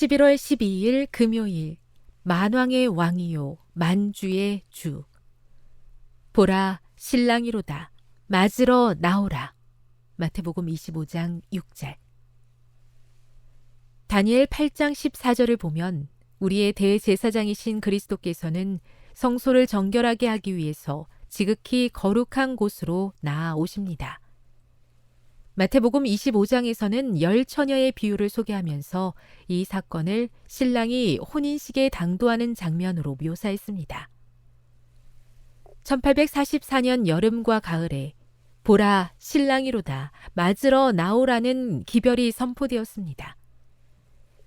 11월 12일 금요일 만왕의 왕이요 만주의 주. 보라 신랑이로다. 맞으러 나오라. 마태복음 25장 6절. 다니엘 8장 14절을 보면 우리의 대제사장이신 그리스도께서는 성소를 정결하게 하기 위해서 지극히 거룩한 곳으로 나아오십니다. 마태복음 25장에서는 열 처녀의 비유를 소개하면서 이 사건을 신랑이 혼인식에 당도하는 장면으로 묘사했습니다. 1844년 여름과 가을에 보라 신랑이로다 맞으러 나오라는 기별이 선포되었습니다.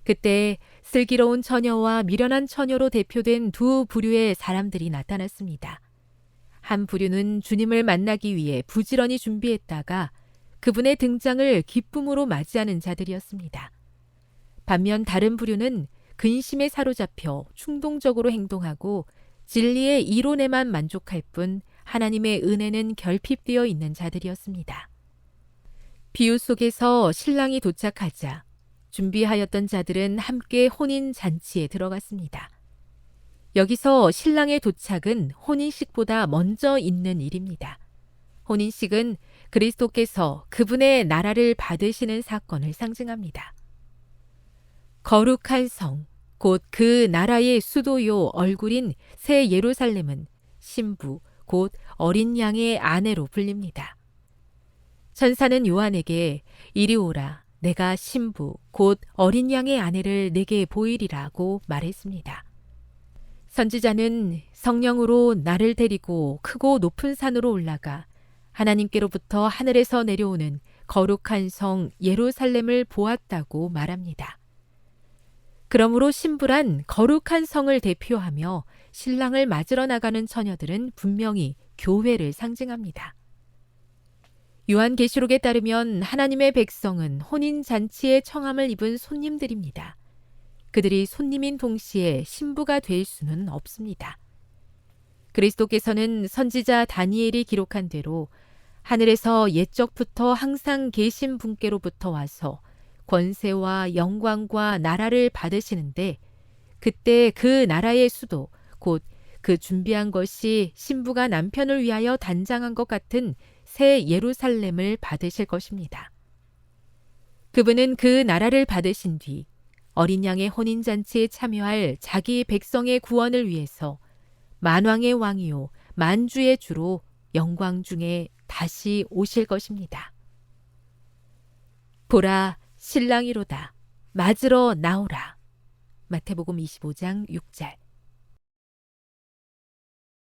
그때 슬기로운 처녀와 미련한 처녀로 대표된 두 부류의 사람들이 나타났습니다. 한 부류는 주님을 만나기 위해 부지런히 준비했다가 그분의 등장을 기쁨으로 맞이하는 자들이었습니다. 반면 다른 부류는 근심에 사로잡혀 충동적으로 행동하고 진리의 이론에만 만족할 뿐 하나님의 은혜는 결핍되어 있는 자들이었습니다. 비유 속에서 신랑이 도착하자 준비하였던 자들은 함께 혼인 잔치에 들어갔습니다. 여기서 신랑의 도착은 혼인식보다 먼저 있는 일입니다. 혼인식은 그리스도께서 그분의 나라를 받으시는 사건을 상징합니다. 거룩한 성, 곧 그 나라의 수도요 얼굴인 새 예루살렘은 신부, 곧 어린 양의 아내로 불립니다. 천사는 요한에게 이리 오라, 내가 신부, 곧 어린 양의 아내를 내게 보이리라고 말했습니다. 선지자는 성령으로 나를 데리고 크고 높은 산으로 올라가 하나님께로부터 하늘에서 내려오는 거룩한 성 예루살렘을 보았다고 말합니다. 그러므로 신부란 거룩한 성을 대표하며 신랑을 맞으러 나가는 처녀들은 분명히 교회를 상징합니다. 요한계시록에 따르면 하나님의 백성은 혼인 잔치에 청함을 입은 손님들입니다. 그들이 손님인 동시에 신부가 될 수는 없습니다. 그리스도께서는 선지자 다니엘이 기록한 대로 하늘에서 옛적부터 항상 계신 분께로부터 와서 권세와 영광과 나라를 받으시는데 그때 그 나라의 수도 곧 그 준비한 것이 신부가 남편을 위하여 단장한 것 같은 새 예루살렘을 받으실 것입니다. 그분은 그 나라를 받으신 뒤 어린 양의 혼인잔치에 참여할 자기 백성의 구원을 위해서 만왕의 왕이요 만주의 주로 영광 중에 다시 오실 것입니다. 보라 신랑이로다. 맞으러 나오라. 마태복음 25장 6절